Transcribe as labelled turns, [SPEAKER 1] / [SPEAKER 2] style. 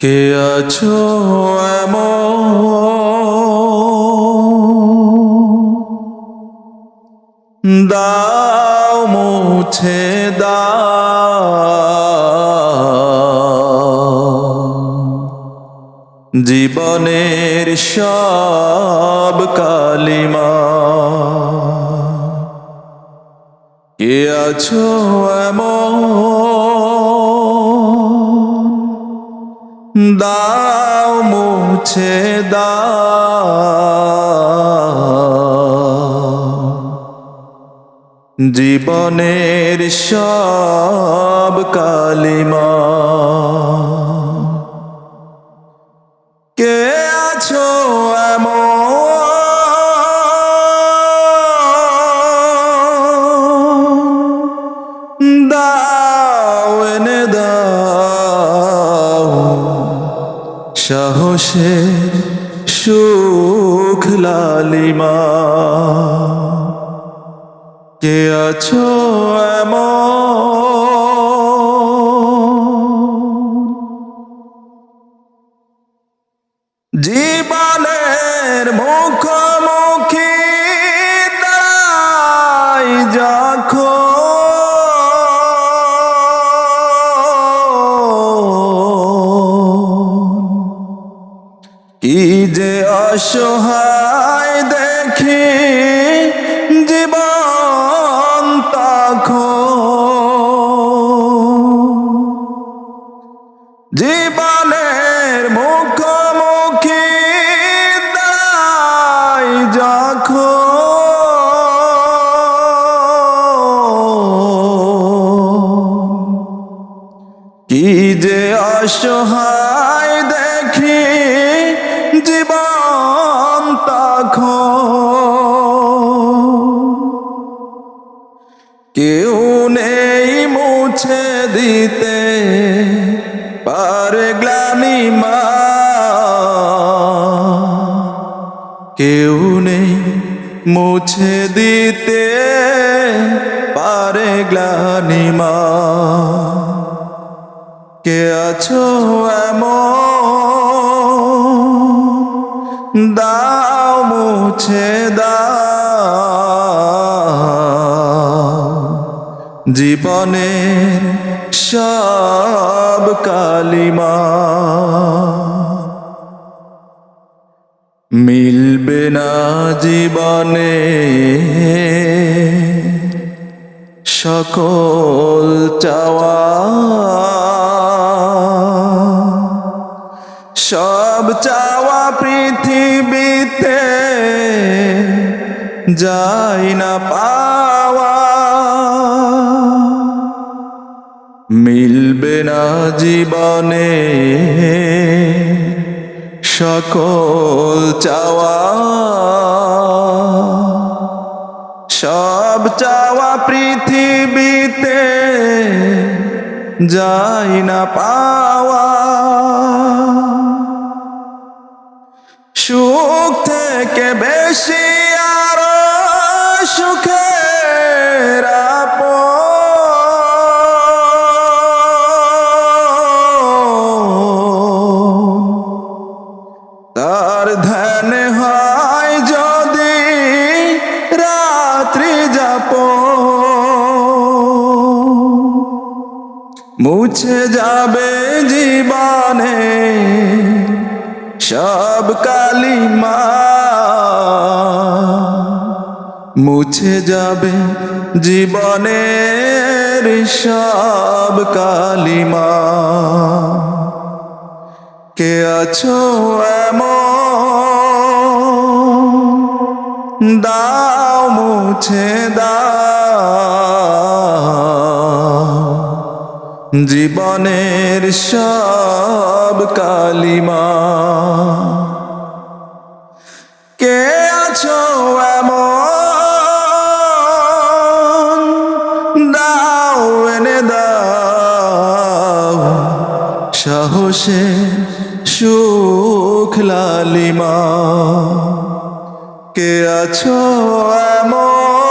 [SPEAKER 1] কে আছো দাও মুছে জীবনের সব কালিমা। কে আছো এমন? দাও মুছে দাও। জীবনের সব কালিমা। সাহসের সুখ লালিমা। কে আছো এমন? জীবনের মুখোমুখি দাঁড়াই যখন কি যে অসহায় দেখি জীবন তখন জীবনের মুখোমুখি দাঁড়াই যখন। কি যে অসহায় জীবন তখন কেউ নেই মুছে দিতে পারে গ্লানি মা। কেউ নেই মুছে দিতে পারে গ্লানি মা। কে আছো এমন দাও মুছে দাও। জীবনের সব কালিমা। মিলবে না জীবনে সকল চাওয়া। পৃথিবীতে যাই না পাওয়া। মিলবে না জীবনে সকল চাওয়া। সব চাওয়া পৃথিবীতে যাই না পাওয়া। সুখ থেকে বেশি আরও সুখের তার ধ্যান হয় যদি রাত্রি যাপ মুছে যাবে জীবনে সব কালিমা মুছে যাবে জীবনের সব কালিমা। কে আছো এমন? দাও মুছে দাও। জীবনের সব কালিমা। কে আছো এমন? দাও এনে দাও। সাহসে সুখ লালিমা। কে আছো এমন?